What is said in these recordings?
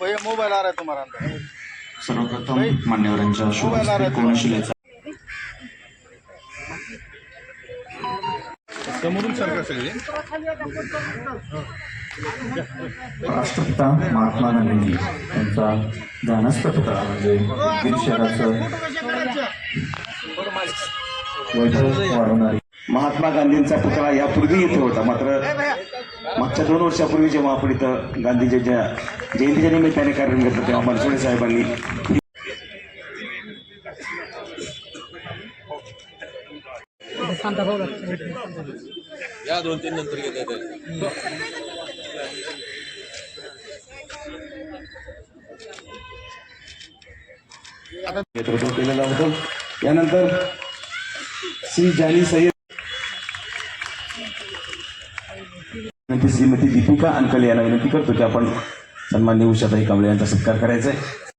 भैया मोबाईल आ रहा सर्वप्रथम मान्यवरांच्या शुभ राष्ट्रपिता महात्मा गांधी यांचा ध्यानस्थ पुतळा म्हणजे शहराचं वैभव वाढवणारी. महात्मा गांधींचा पुतळा यापूर्वी इथं होता मात्र मागच्या दोन वर्षापूर्वी जेव्हा आपण इथं गांधीजीच्या जयंतीच्या निमित्ताने कार्यक्रम घेतला तेव्हा मनसुडे साहेबांनी नेतृत्व केलेलं होतं. यानंतर श्री जानी सय्यद. विनंती श्रीमती दीपिका अंकल यांना विनंती करतो की आपण सन्मान्य उषाताई कांबळे यांचा सत्कार करायचा आहे.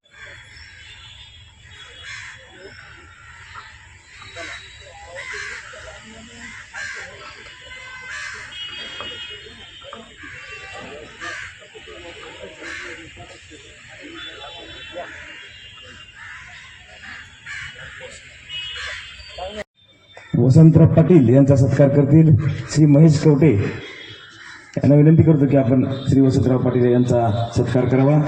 वसंतराव पाटील यांचा सत्कार करतील श्री महेश कवटे. यांना विनंती करतो की आपण श्री वसंतराव पाटील यांचा सत्कार करावा.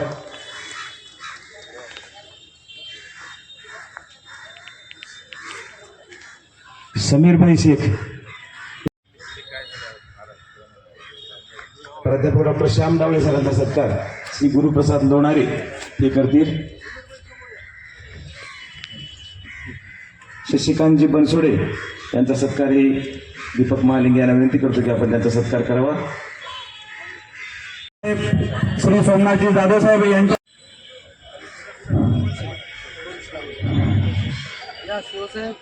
समीरभाई शेख. प्राध्यापक डॉक्टर श्याम डावळे सरांचा सत्कार श्री गुरुप्रसाद लोणारे हे करतील. शशिकांतजी बनसोडे यांचा सत्कार ही दीपक महालिंग यांना विनंती करतो की आपण त्यांचा सत्कार करावा. श्री सोमनाथजी जाधव साहेब यांच्या या शिवसाहेब